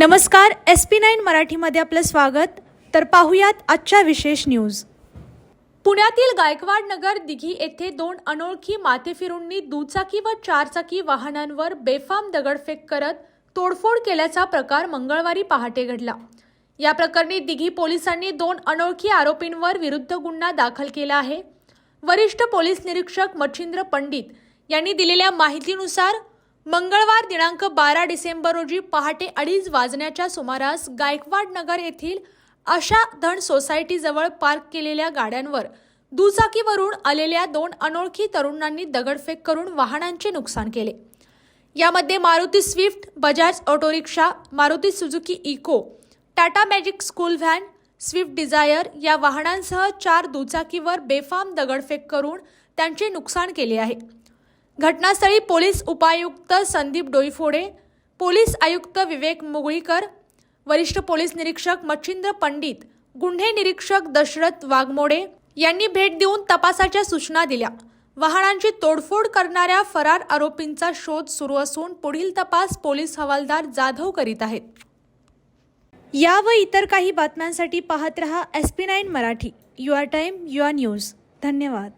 नमस्कार S P nine मराठीमध्ये आपलं स्वागत. तर पाहुयात आजच्या विशेष न्यूज पुण्यातील गायकवाड नगर दिघी येथे दोन अनोळखी माथेफिरूंनी दुचाकी व चारचाकी वाहनांवर बेफाम दगडफेक करत तोडफोड केल्याचा प्रकार मंगळवारी पहाटे घडला. या प्रकरणी दिघी पोलिसांनी दोन अनोळखी आरोपींवर विरुद्ध गुन्हा दाखल केला आहे. वरिष्ठ पोलीस निरीक्षक मच्छिंद्र पंडित यांनी दिलेल्या माहितीनुसार मंगळवार दिनांक बारा डिसेंबर रोजी पहाटे अडीच वाजण्याच्या सुमारास गायकवाड नगर येथील आशा धन सोसायटीजवळ पार्क केलेल्या गाड्यांवर दुचाकीवरून आलेल्या दोन अनोळखी तरुणांनी दगडफेक करून वाहनांचे नुकसान केले. यामध्ये Maruti Swift Bajaj auto rickshaw Maruti Suzuki Eeco Tata Magic school van Swift Dzire या वाहनांसह चार दुचाकीवर बेफाम दगडफेक करून त्यांचे नुकसान केले आहे. घटनास्थळी पोलीस उपायुक्त संदीप डोईफोडे पोलीस आयुक्त विवेक मुगळीकर वरिष्ठ पोलीस निरीक्षक मच्छिंद्र पंडित गुन्हे निरीक्षक दशरथ वाघमोडे यांनी भेट देऊन तपासाच्या सूचना दिल्या. वाहनांची तोडफोड करणाऱ्या फरार आरोपींचा शोध सुरू असून पुढील तपास पोलीस हवालदार जाधव करीत आहेत. या व इतर काही बातम्यांसाठी पाहत रहा S P nine Marathi. Your time your news. धन्यवाद.